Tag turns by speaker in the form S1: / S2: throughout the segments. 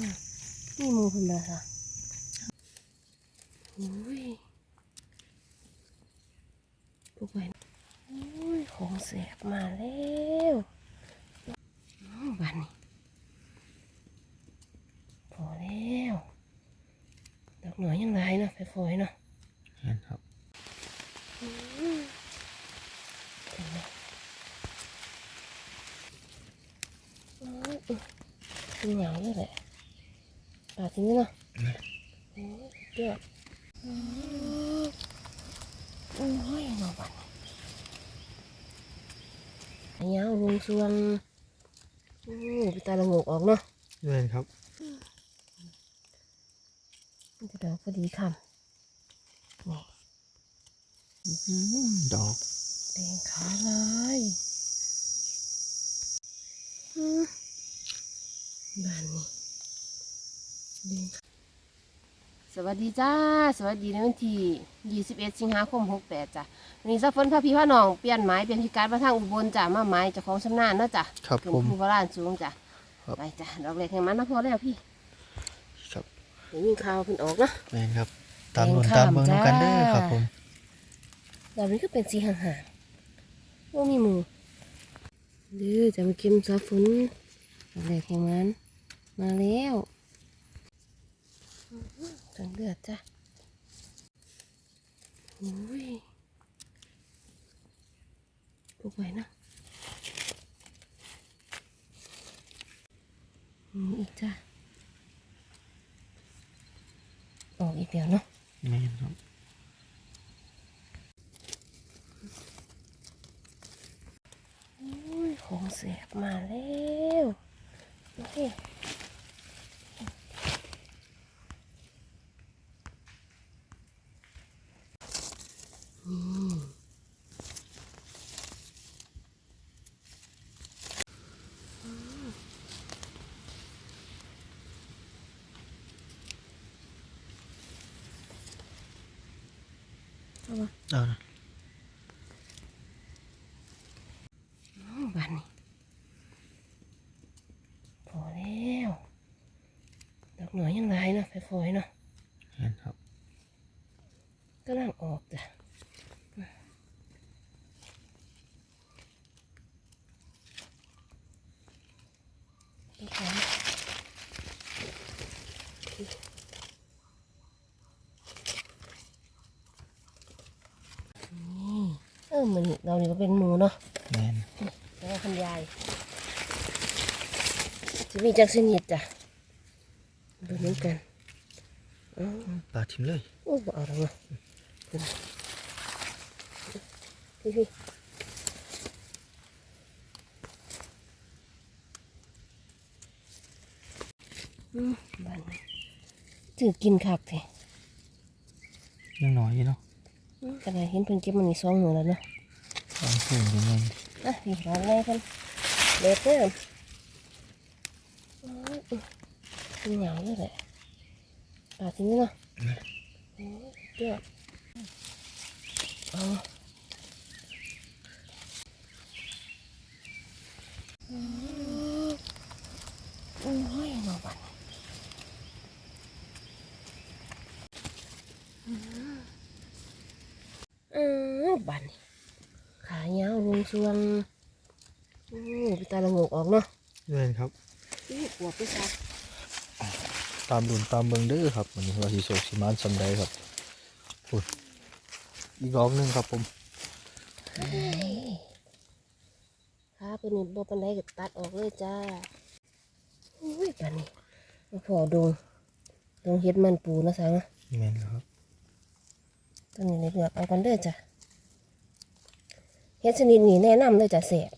S1: นี่หมูคนละค่ะโอ้ยพวกไปโอ้ย ของแสบมาแล้วอ้าวบ้านนี้พอแล้ว ดอกหน่อยยังไรเนาะไปฟอยเนาะ
S2: เห็นครับ
S1: เห็นไหมโอ้ยอุ๊ยเป็นเหงาเลยแหละ ปาดทีนี้เนาะโอ้ยเดือดโอ้ยหนอบันอันยาวลงส่วนโอ้ยไปตาละงกออกเนาะ
S2: เห็นครับ
S1: มันจะดอกพอดีคำนี่
S2: ดอก
S1: แดงขาลายอืมบ้านนี้แดง สวัสดีจ้า สวัสดีในวันที่ 21 สิงหาคม 68จ้ะวันนี้ซัฟเฟินพาพี่พาน้องเปลี่ยนไม้เปลี่ยนพิกัดมาทางอุบลจ้ะมาไม้เจ้าของชำนาญเนาะจ้ะ
S2: ครับ
S1: ขึ้น
S2: ผม
S1: ภูโบราณสูงจ้ะ
S2: ครับ
S1: ไปจ้ะดอกแรกแห่งมันนะพอแล้วพี่
S2: ครับ
S1: เดี๋ยวยิงข่าวเพิ่นออกเนาะ
S2: แม่นครับ ตาม
S1: แดง
S2: หนุน
S1: ข้าม
S2: ตามเบิ้ง
S1: จ้า
S2: น้ำกันเด้อครับผม
S1: ดอกนี้ก็เป็นสีห่างๆว่ามีหมูเด้อจะมาเก็บซับฝนดอกแรกแห่งมันมาแล้ว จังเลือดจ้ะโอ้ยปลูกไว้นะอืมอีกจ้ะออกอีกเดียวเนาะ
S2: แม่นครับ
S1: โอ้ยของแสบมาแล้ว โอเคอืม
S2: เอานะ
S1: อ้าวบ้านนี้พอแล้วดอกหน่อยยังไรเนาะไปฟอยเนาะ
S2: เห็นครับ
S1: ก็ลังออกจ้ะดอกหอมนี่เออมั นเรานี่ก็เป็นหมูเนาะ
S2: แม่น
S1: แล้วก็คุณยายจะมีจักสนิทจ้ะดูเหมือนกันอ๋อ
S2: ปลาทิมเลย
S1: โอ้บ่เอาแล้วเนาะพี่พี่อืมบ้านนี้ถือกินคักแท้
S2: ยังน้อยอยู่เนาะ
S1: อืมก็ได้เห็นเพิ่นเก็บมันนี่สองมือแล้วเนาะ
S2: ลองสูงยังไง
S1: อะพี่ร้านแรกเพิ่นเด็ดเด้ออ๋ออืมเป็นเหงาเลยแหละปาดทีนี้เนาะโอ้ยเดือดเอาโอ้ยหนอบันเออบัน ขายาวลงส่วงโอ้ยไปตาละงกออกเนาะ
S2: แม่นครับ
S1: นี่หัวไปซัก
S2: ตามหนุนตามเบิ้งเด้อครับวันนี้เราสิโศกสิมานสำใดครับอุ้ยอีกรอบหนึงครับผม
S1: ขาเป็นนี่บ่ปันไดก็ตัดออกเลยจ้าโอ้ยบันนี้มาพอดงดงเฮ็ดมันปูนะสังนะ
S2: แม่นแล้วครับ
S1: ตัวนี้ในเลือกเอากันเด้อจ้ะ เฮ็ดชนิดนี้แนะนำเลยจ้ะแสบ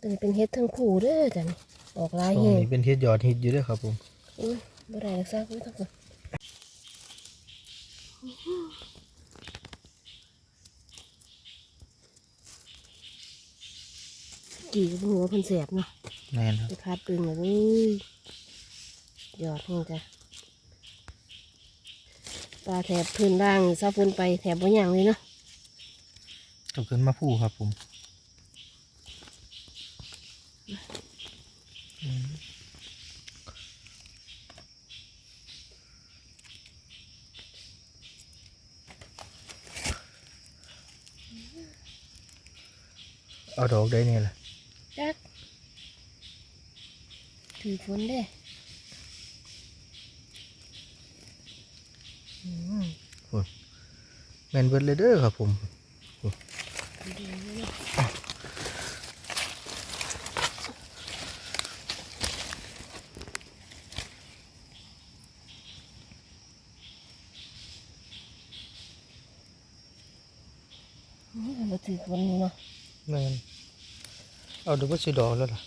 S1: ตัวนี้เป็นเฮ็ดทั้งคู่เด้อจ้ะนี่ออกหลาย
S2: ตรง
S1: แห่ง
S2: นี้เป็นเฮ็ดยอดฮิตอยู่เด้อครับผม
S1: อุ้ยบ่ได้รักษาคุณทั้งคนกี่ก็บ่หัวาเพิ่นแสบเนาะ
S2: แม่นครับ
S1: ไปพาดปืนเลยยอดแห่งจ้ะ ปลาแถบพื้นล่างซาฟุ้นไปแถบบ่หยังเลยเนาะ
S2: ต้องขึ้นมาผู้ครับผมเอาดอกได้เนี่ยแหละ
S1: จักถือฝนเด้อืม
S2: แมนเบิร์ดเลยเด้อครับผม
S1: ดีเลยเนาะอืมเราถือฝนนี่เนาะ
S2: แมนเอาดูว่าสิดอกแล้วล่ะ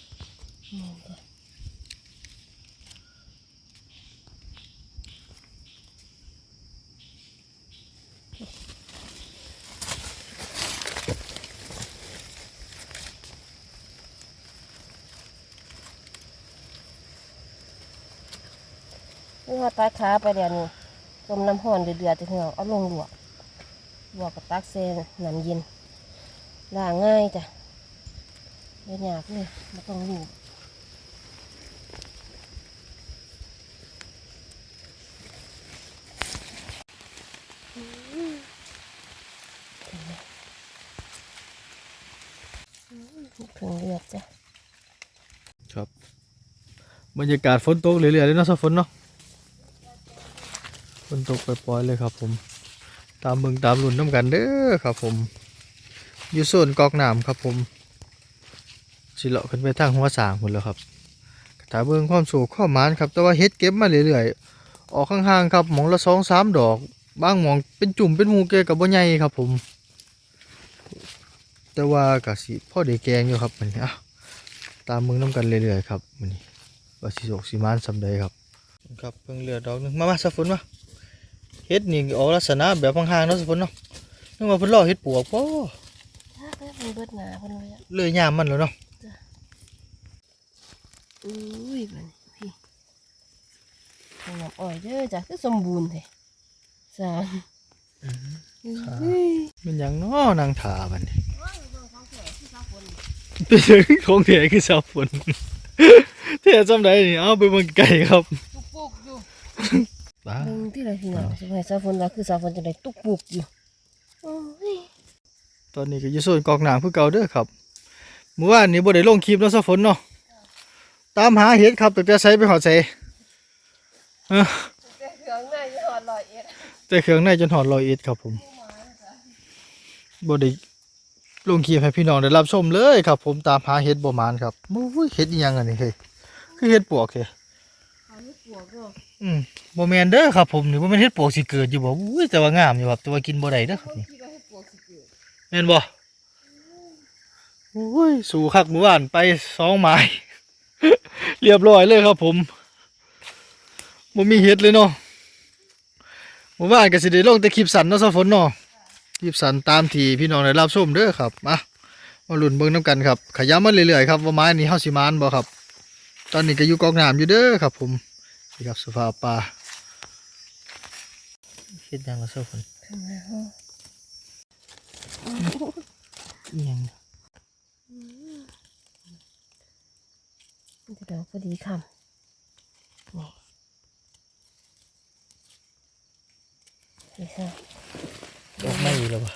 S1: นี่ว่าตัดขาไปเดี๋ยวนี้ต้มน้ำห้อนเดือดๆจะเหงาเอาลงลวกลวกกับตักเซนน้ำเย็นล้างง่ายจ้ะไม่ยากเลยไม่ต้องลูบเพิ่งเลือดจ้ะ
S2: ครับ บรรยากาศฝนตกเรื่อยๆเลยเนาะสักฝนเนาะ นตกปล่อยๆเลยครับผม ตามเมืองตามรุ่นน้ำกันเด้อครับผม อยู่โซนกอกน้ำครับผมสิเลาะขึ้นไปทางหัวสางหมดแล้วครับถ้าเบิ่งความสูงข้อมานครับ แต่ว่าเฮ็ดเก็บมาเรื่อยๆ ออกข้างๆครับหมองละสองสามดอก บางหมองเป็นจุ่มเป็นหมูเกกับบ่ใหญ่ครับผม แต่ว่ากะสิพ่อได้แกงอยู่ครับมันนี้อะตามเมืองน้ำกันเรื่อยๆครับมันนี้ว่าสิโศกสิมานสำใดครับ ครับเพิ่งเหลือดอกหนึงมามาสักฝนมา เฮ็ดนี่ออกลักษณะแบบห่างๆเนาะสักฝนเนาะนึกว่าเพิ่นรอเฮ็ดปวกป่
S1: ถ้าก็เป็นเบิดหนาเพิ่นเลยอะ
S2: เลยยามมันแล้วเนาะ
S1: อุ้ยมันพี่ขนมอ่อยเด้อจ้ะคือสมบูรณ์แท้สามอุ้ย
S2: มันหยังเนาะนางถาบัดนี้เป็นหยังของแท้คือสาวฝนแท้จำได้นี่เอาไปเบิ่งไก่ครับ
S1: ตุกปุกอยู่
S2: บ้า
S1: เบิ่งที่ไรพี่น้องสมัยสาวฝนว่าคือสาวฝนจะได้ตุกปุกอยู่โอ้ย
S2: ตอนนี้ก็อยู่โซนกอกน้ำคือเก่าเด้อครับเมื่อวานนี้บ่ได้ลงคลิปเนาะสักฝนเนาะตามหาเห็ดครับตั้งแต่ใช้ไปหอดใส่เออ
S1: แต่เครื่องในยี่ห้อลอยเอ็ด
S2: แต่เครื่องในจนหอดลอยเอ็ดครับผมบ่ได้ลงคลิปให้พี่น้องได้รับชมเลยครับ ผมตามหาเห็ดบ่มานครับโอ้ยเห็ดอีหยังอันนี้เฮ้ยคือเห็ดปวกเฮ้ย
S1: เขาไม่ปวกเนาะ
S2: อืมบ่แม่นเด้อครับผมนี่บ่แม่นเห็ดปวกสิเกิดอยู่บ่อุ้ยแต่ว่างามอยู่ครับแต่ว่ากินบ่ได้เด้อครับนี่
S1: คิดว่าให้ปวกสิเกิด
S2: แม่นบ่โอ้ยสู่คักเมื่อวานไปสองไม้เรียบร้อยเลยครับผมบ่มีเห็ดเลยเนาะเมื่อวานก็สิได้ลงแต่คลิปสั้นเนาะซะฝนเนาะคลิปสั้นตามที่พี่น้องได้รับชมเด้อครับมามาลุ้นเบิ่งนํกันครับ ขยำมาเรื่อยๆครับว่าไม้นี้เฮาสิมานบ่ครับ ตอนนี้ก็อยู่กองน้ำอยู่เด้อครับผม นี่ครับสภาพป่าเฮ็ดหยังล่ะซะฝน
S1: ข้างหน้าห้อง
S2: อีหยัง
S1: มันจะดอกพอดีคำนี่นี่ค่ะ
S2: ดอกไม้อีกแล้วบ่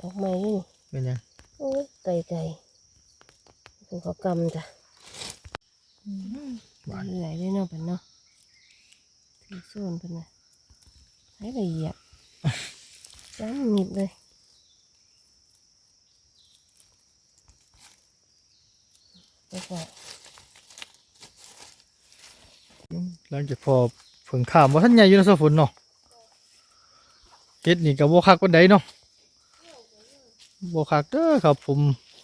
S1: ดอกไม้นี่
S2: เป็นหยัง
S1: โอ้ยไก่ไก่เป็นเขากำจ้ะ
S2: หวาน
S1: เหนื่อยเลยเนาะเป็นเนาะ ถือโซนเป็นไงให้ละเอียดจ้ำหนิบเลยไปก่อน
S2: หลังจากพอเพิ่งข้ามว่าท่านใหญ่อยู่นาะซะฝนเนาะเฮ็ดนี่ก็บ่คักปานใดเนาะบ่คักเด้อครับ ผม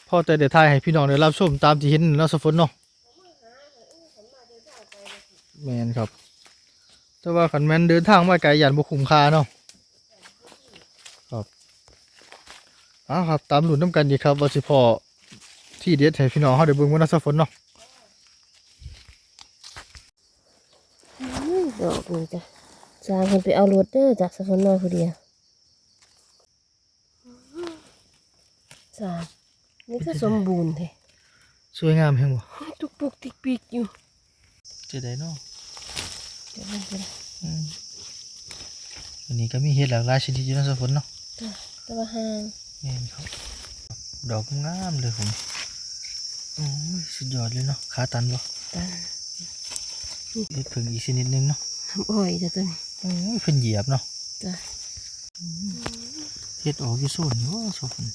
S2: พ่อแต่ได้ถ่ายให้พี่น้องได้รับชมตามที่เห็นนาะซะฝนเนาะแม่นครับ แต่ว่าคันแม่นเดินทางมาไกลยันบ่คุ้มค่าเนาะครับเอ้าครับตามลุ้นนํกันดีครับว่าสิพอที่เด็ดให้พี่น้องเฮาได้เบิ่งว่าเนาะซะฝนเนาะ
S1: อื้อดอกนี่จ้ะจางคนไปเอารถเด้อจากสะพานน้อยผู้เดียวจางนี่ก็สมบูรณ์แท้
S2: สวยงามแฮงบ่
S1: ตุกปุกติกปีกอยู่
S2: จะได้เนาะ อืมอันนี้ก็มีเห็ดหลากหลายชนิดอยู่เนาะสะฝนเนาะ
S1: ตัวตัวละห้าง
S2: แม่นครับ ดอกงามเลยผมโอ้ยสุดยอดเลยเนาะขาตันบ่
S1: ตัน
S2: เห็ดเพิ่งอีกชนิดหนึงเนาะ
S1: น้ำอ้อยจ้ะตัวนี้
S2: โอ้ยเพิ่นเหยียบเนาะ
S1: จ้ะ
S2: เห็ดออกอยู่โซนอยู่ว่าสะฝน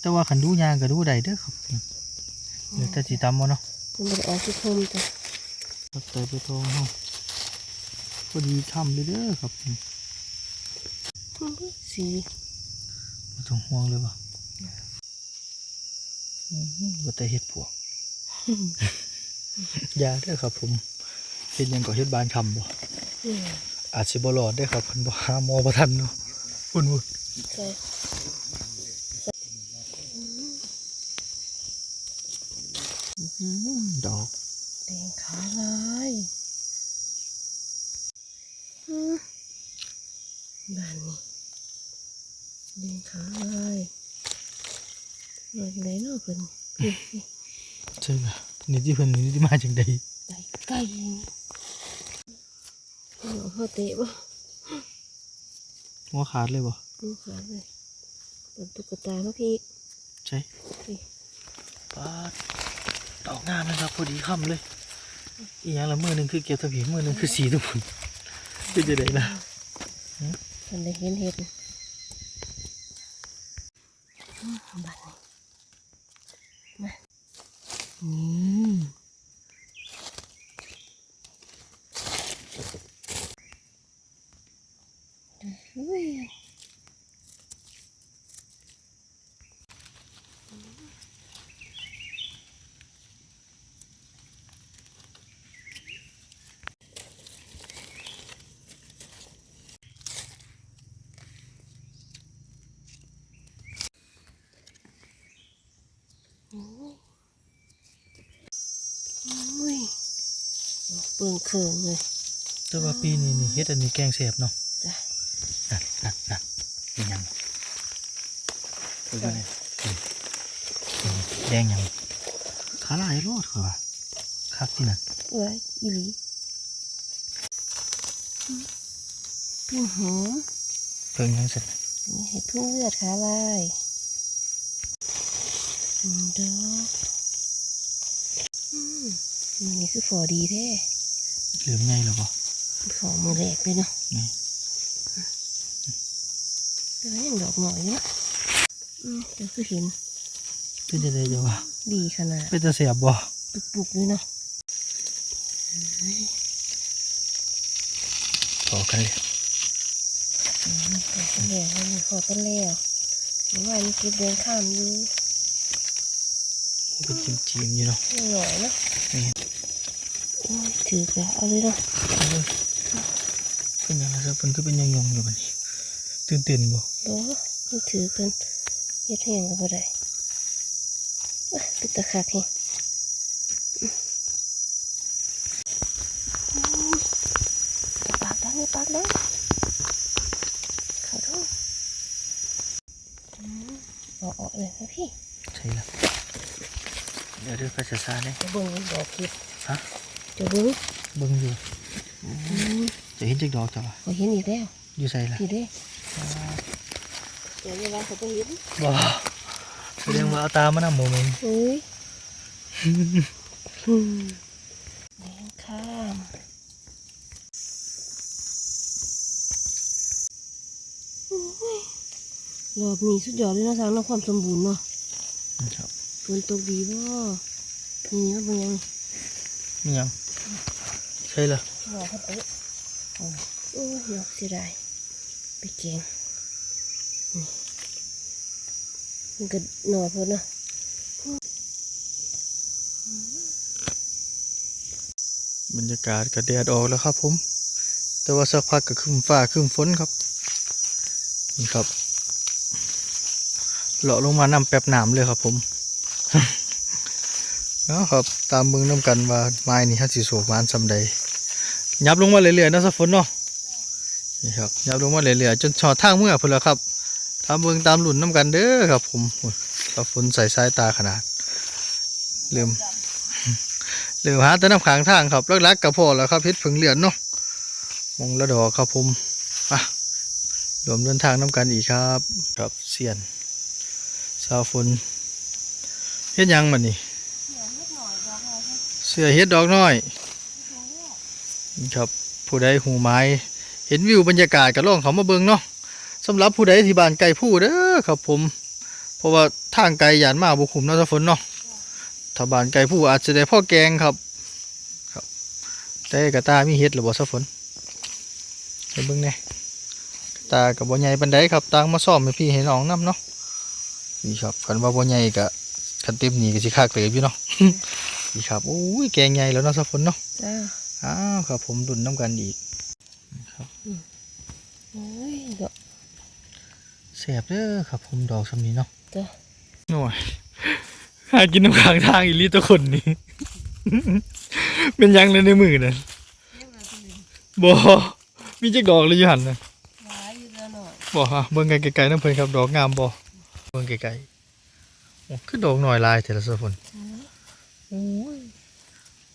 S2: แต่ว่าคันดูยางก็ดูได้เด้อครับเดี๋ยวแต่สิตำบ่เนาะ
S1: มันไม่ได้ออกที่คมจ้ะ
S2: ครับใส่ไปทองเนาพอดีทำเลยเด้อครับ
S1: สี
S2: ม่ต้องห่วงเลยว่ะว่าแต่เห็ดปวกยาเด้อครับ ผมเห็ดยังก็เห็ดบานคำบ่
S1: อา
S2: จสิบ่รอดได้ครับพิ่นบ่หามอบ่ทันเนาะพุ่นพุ่นดอก
S1: ดงขาลายอืมบ้านนี้แดงขาลายมาจากไหนเนาะเพิ่นนี่นี่
S2: ใช่ป่ะนี่ที่เพิ่นนี่ที่มาจังใด
S1: ไก่ไก่หนูเขาเตะบ่
S2: หัวขาดเลยบ่
S1: ดูขาเลยเปิดตุ๊กตาเขาพี่
S2: ใช่
S1: พี่
S2: ปาดดอกงามเลยครับพอดีค่ำเลย อีหยังละมือหนึงคือเก็บทะเบียนมือหนึงคือสีทุกคนเป็นจะไดล่ะ
S1: มันได้เห็นเห็ดบันนี้มาอืมอุ้ย อุ้ยดอกเปิงเคิงเลย
S2: แต่ว่าปีนี้นี่เฮ็ดอันนี้แกงแซ่บเนาะ
S1: จ้ะ
S2: นั่นนั่นนั่นเป็นหยังดูกันเลยแดงหยังขาลายรอดค่ะว่าคักที่นั่น
S1: เอ้ยอีหลีปิ้งหอม
S2: เพิ่งยังเสร็จ
S1: นี่เห็ดพึ่งเลือดขาลายอืมดอกอืมมันนี่ คือฝอดีแท้
S2: เหลือมไงหรอบ่
S1: ฝอมือแรกเลยเนาะ
S2: นี่
S1: ยังดอกหน่อยเนาะอืมแต่คือเห็น
S2: เป็นจะได้จะว่า
S1: ดีขนาด
S2: เป็นจะเสียบบ่
S1: ปุกๆเลยเนาะ
S2: พอกันเลย
S1: อืมขอกันแล้วนี่ขอกันแล้วเมื่อวานนี้เก็บเดินข้ามอยู่
S2: เป็นจิมจิมอยู่เนาะ
S1: หน่อยเนาะ ถือแล้วเอาเลยเนาะ
S2: เป็นยังไงครับเป็นก็เป็นยังยงอยู่บัดนี้ตื่นเต้นบ่
S1: บ่มันถือกันเฮ็ดแห้งก็บ่ได้ปิดตะคักแฮงอย่าปากดังอย่าปากดังเขาดูอืมเอาออกเลยนะพี่
S2: ใช่และเดี๋ยวเดี๋ยวก็จะซาเนี่ย
S1: บ่งดอกคิด
S2: ฮะ
S1: จะเบิ่ง
S2: เบิ่งอยู่
S1: อืม
S2: จะเห็นจักดอกจ้ะวะ
S1: ขอเห็นอีกแล้ว
S2: อยู่ใส่ละ
S1: พี่เด้เดี๋ยวเวลาเขาจะเห็น
S2: บ่แสดงว่าเอาตามานํโมเมนต์
S1: เฮ้ยอืมแดงข้ามโอ้ยรอบนี้สุดยอดเลยเนาะสร้างเนาะความสมบูรณ์เนาะ
S2: ครับ
S1: ฝนตกดีบ่นี่มันเป็นยัง
S2: นี่ยัง ใช่ละ
S1: หน่อเขาเตะโอ้ยหยอกเสียดายไปเก่งนี่มันก็หน่อพอเนาะ
S2: บรรยากาศก็แดดออกแล้วครับผม แต่ว่าสักพักก็ครึ้มฟ้าครึ้มฝนครับ นี่ครับเลาะลงมานำแป๊บหนามเลยครับผม เนาะครับตามเมืองน้ำกันว่าไม้นี่ฮัสิโศกมานสำใดยับลงมาเรื่อยๆนะสักฝนเนาะนี่ครับยับลงมาเรื่อยๆจนชอดทางเมื่อพุ่นแล้วครับตามเมืองตามหลุนน้ำกันเด้อครับ ผมสักฝนใส่สายตาขนาดเริ่มเริ่มหาแต่น้ำขังทางครับลักๆกับพ่อแล้วครับเฮ็ดผึ่งเหลือนเนาะมองละดอกครับผมอะรวมเดินทางน้ำกันอีกครับครับเสียนสาฝนเฮ็ดยังมันนี่ เสือเฮ็ดดอกน้อยนี่ครับผู้ใดหูไม้เห็นวิวบรรยากาศก็ลองเขามาเบิงเนาะสำหรับผู้ใดที่บ้านไกลผู้เด้อครับผม เพราะว่าทางไกลยานมาบุคุมเนาะสาฝนเนาะถ้าบ้านไกลผู้อาจจะได้พ่อแกงครับ ครับ แต่กระตามีเฮ็ดหรือบ่สาฝนไปเบิ่งแหน่กระตากับบ่ใหญ่ปานใดครับต่างมาซ่อมให้พี่ให้น้องนํเนาะนี่ครับคันว่าบ่ใหญ่ก็คันเต็มนี่ก็สิคักเติบอยู่เนาะ นี่ครับโอ้ยแกงใหญ่แล้วเนาะสาวฝนเนาะ
S1: จ้า
S2: อ้าวครับผมดุนน้ำกันอีก
S1: โอ้ยดอก
S2: แสบเด้อครับ ผมดอกสำนี้เนาะ
S1: จ้า
S2: โอ้ยหากินน้ำค้างทางอีหลีตัวคนนี้ เป็นหยังเลยในมือนั่นบ่มีจักดอกเลยอยู่หั่นน่ะ
S1: หลายอยู่แล้วหน่อย
S2: บ่ฮะเบิ่งไกลๆน้ำเพิ่นครับ ดอกงามบ่เบิ่งไกลๆโอ้คือดอกหน่อยลายแต่ละส่วน โอ้ย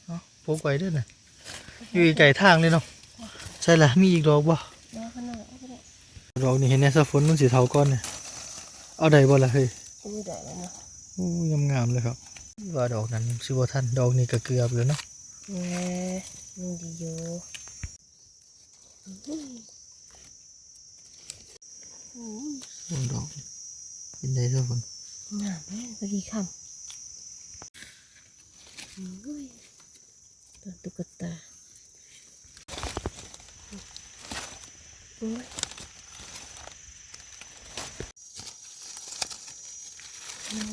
S2: เนาะพกไว้เด้อน่ะอยู่ไกลๆทางเลยเนาะใช่ล่ะมีอีกดอกบ่
S1: ดอกขนาดเอาไปได้
S2: ดอกนี่เห็นแน่ซะฝนมันสิเท่าก้อนเนี่ยเอาได้บ่ล่ะเฮ้ย
S1: อุ้ยได้แล้วเนาะ
S2: โอ้ยงามๆเลยครับว่าดอกนั้นสิบ่ทันดอกนี้ก็เกือบแล้วเนาะ
S1: แหมยังดีอยู่อุ้ยอุ้ย
S2: ส่วนดอกเป็นได้ซะฝน
S1: งามแม่พอดีคำอุ้ย ตัวตุ๊กตาโอ้ย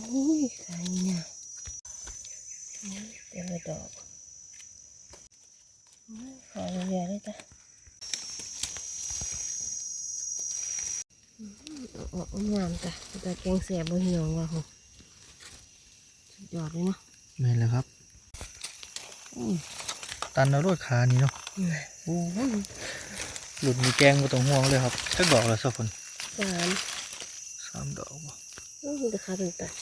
S1: โอ้ยขายเนี่ยอุ้ยเต็มไปดอกอุ้ยขายเรื่อยๆเลยจ้ะอืมเอาเอาเอางามจ้ะแต่แกงแสบบนเหี่ยวว่ะผมสุดยอดเลยเนาะ
S2: แม่นแล้วครับ ตันเอารวดขานี่เนาะ
S1: อืม
S2: โอ้ยหลุดมีแกงบ่ต้องห่วงเลยครับจักดอกแล้วซะฝน
S1: สาม
S2: สามดอกบ่
S1: อืมราคาเป็นตัด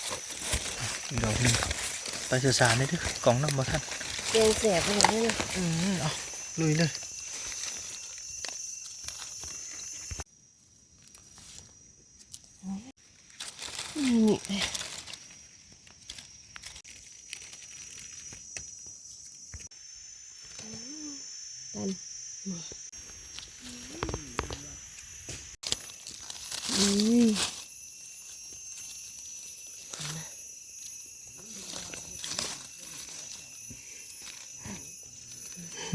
S2: อีกดอกหนึงไปเสือสารได้เด้อกล่องน้ำบ่ทัน
S1: แกงแสบไปหมดเลยนะ
S2: อืมเอาลุยเลย
S1: นี่เลยตันนี่อุ้ย
S2: ด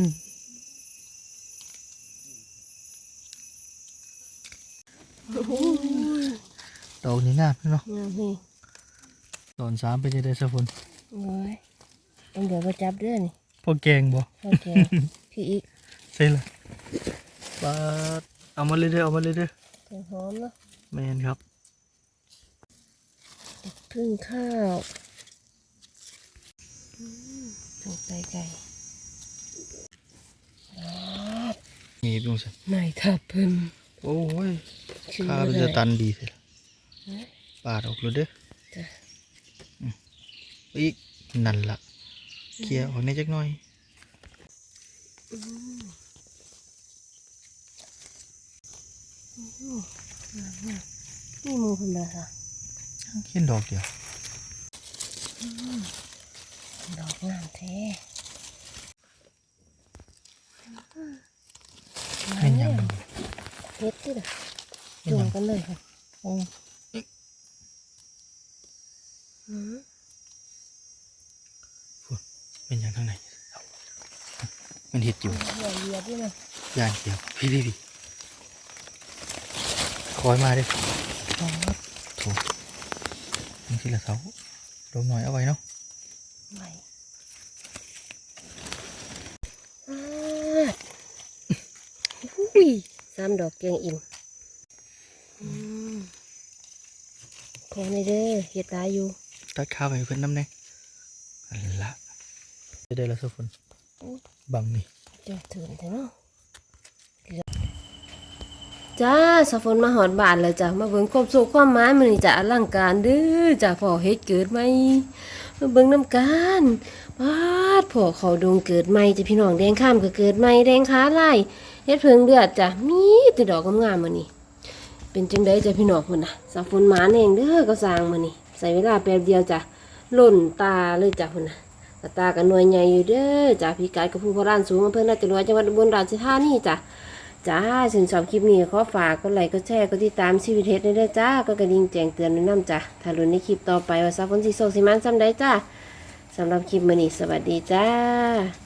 S2: อกนี้งามเนาะ
S1: งามนี่
S2: ตอนสามเป็นจังได๋ซะฝน
S1: โอ้ยต้องเดี๋ยวมาจับเด้อนี่
S2: พอแกงบ่
S1: โอเคพี่อีก
S2: ใช่ล่ะปาดเอามาเลยเด้อเอามาเลยเด้อ
S1: แกงหอมเนาะ
S2: แม่นครับ
S1: พึ่งข้าวอืมถึงไก่ไก่
S2: นี่ดูสิ
S1: ไม่ทับเพิ่น
S2: โอ้ย
S1: ชื่อ
S2: ข้า
S1: อะ
S2: ว
S1: ไร
S2: จะตันดีสิ
S1: เอ๊ะ
S2: ปาดออกเลยเด้อ
S1: จ้ะ
S2: อืมอีกนั่นละเคลียร์ออกในจักหน่อย
S1: อืมอืมงามมากนี่หมูเพิ่นมาค่ะ
S2: เห็นดอกเดียว
S1: ดอกงามแท้
S2: เห็นหยังบ่
S1: เฮ็ดที่ละ
S2: เห็น
S1: จุ่
S2: หยั
S1: ม
S2: ง
S1: กันเลยค่ะ
S2: โอ้
S1: อืม
S2: เป็นหยังทางไหนเอามันเห็ดอยู่
S1: เหลือเหลือด้วยนะ
S2: ย่านเดียวพี่พี่พี่คอยมาเด้อ
S1: อ๋อ
S2: ถูกนี่คือละเสาลงหน่อยเอาไว้เนาะ
S1: ไม่อ่าอุ้ย สามดอกแกงอิ่มอืมขอในเด้อเฮ็ดตายอยู่
S2: ตัดข้าวไปเพิ่นน้ำแน่อันละจะได้แล้วสักคนบังนี่
S1: จอดถึงแต่เนาะจ้าสะฝนมาหอดบ้านแล้วจ้ะมาเบิ่งความสุขความหมายมันนี่จะอลังการเด้อจ้ะพอเฮ็ดเกิดไหมมาเบิ่งน้ำกันปาดพอเขาดงเกิดใหม่จ้ะพี่น้องแดงข้ามก็เกิดใหม่แดงขาลาย เฮ็ดเพิงเลือดจ้ะมีแต่ดอกงามๆมื้อนี้เป็นจังไดจ้ะพี่น้องพุ่นน่ะสาฝนหมานเองเด้อก็สร้างมื้อนี้ใส่เวลาแป๊บเดียวจ้ะล่นตาเลยจ้ะพุ่นน่ะตากันหน่วยใหญ่อยู่เด้อจ้ะพี่กายกับผู้พรานสูงอำเภอนาจรวดจังหวัดอุบลราชธานีจ้ะจ้าถึงชอบคลิปนี้ขอฝากก็ไลค์ก็แชร์ก็ติดตามชีวิตเฮ็ดได้ด้วยจ้าก็กระดิ่งแจ้งเตือนแนะนำจ้าถ้ารุ่นในคลิปต่อไปว่าซาฝนสิโซสิมันซ้ำได้จ้าสำหรับคลิปมื้อนี้สวัสดีจ้า